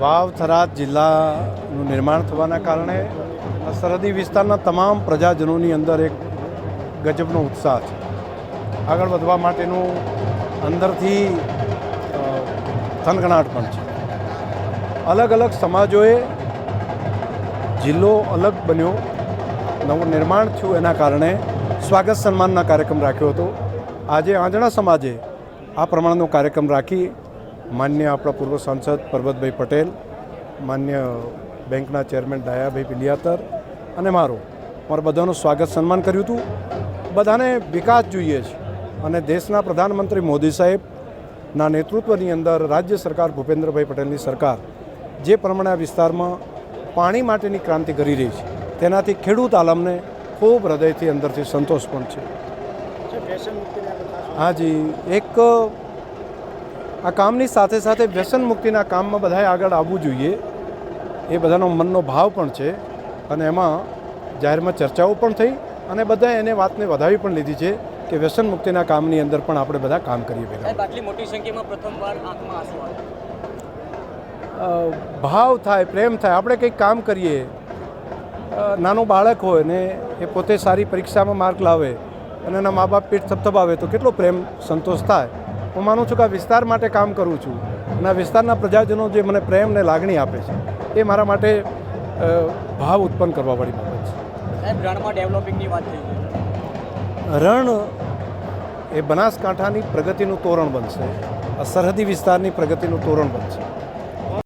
વાવ થરાદ જિલ્લાનું નિર્માણ થવાના કારણે સરહદી વિસ્તારના તમામ પ્રજાજનોની અંદર એક ગજબનો ઉત્સાહ છે. આગળ વધવા માટેનું અંદરથી થનગણાટ પણ છે. અલગ અલગ સમાજોએ જિલ્લો અલગ બન્યો. નવું નિર્માણ થયું એના કારણે સ્વાગત સન્માનના કાર્યક્રમ રાખ્યો હતો. આજે આંજણા સમાજે આ પ્રમાણનો કાર્યક્રમ રાખી માન્ય આપણા પૂર્વ સાંસદ પરબતભાઈ પટેલ માન્ય બેંકના ચેરમેન ડાયાભાઈ પિલિયાતર અને મારો. મારું બધાનું સ્વાગત સન્માન કર્યું હતું. બધાને વિકાસ જોઈએ છે અને દેશના પ્રધાનમંત્રી મોદી સાહેબના નેતૃત્વની અંદર રાજ્ય સરકાર ભૂપેન્દ્રભાઈ પટેલની સરકાર જે પ્રમાણે આ વિસ્તારમાં પાણી માટેની ક્રાંતિ કરી રહી છે તેનાથી ખેડૂત આલમને ખૂબ હૃદયથી અંદરથી સંતોષ પણ છે. હાજી એક આ કામની સાથે સાથે વ્યસન મુક્તિના કામમાં બધાએ આગળ આવવું જોઈએ. એ બધાનો મનનો ભાવ પણ છે અને એમાં જાહેરમાં ચર્ચાઓ પણ થઈ અને બધાએ એને વાતને વધાવી પણ લીધી છે કે વ્યસન મુક્તિના કામની અંદર પણ આપણે બધા કામ કરીએ ભેગા. આટલી મોટી સંખ્યામાં પ્રથમવાર આંખમાં ભાવ થાય પ્રેમ થાય આપણે કંઈક કામ કરીએ. નાનો નાનું બાળક હોય ને એ પોતે સારી પરીક્ષામાં માર્ક લાવે અને એના મા બાપ પીઠ થપથપાવે તો કેટલો પ્રેમ સંતોષ થાય. હું માનું છું કે આ વિસ્તાર માટે કામ કરું છું અને આ વિસ્તારના પ્રજાજનો જે મને પ્રેમ ને લાગણી આપે છે એ મારા માટે ભાવ ઉત્પન્ન કરવાવાળી બાબત છે. સાહેબ રણમાં ડેવલપિંગની વાત થઈ છે. રણ એ બનાસકાંઠાની પ્રગતિનું તોરણ બનશે આ સરહદી વિસ્તારની પ્રગતિનું તોરણ બનશે.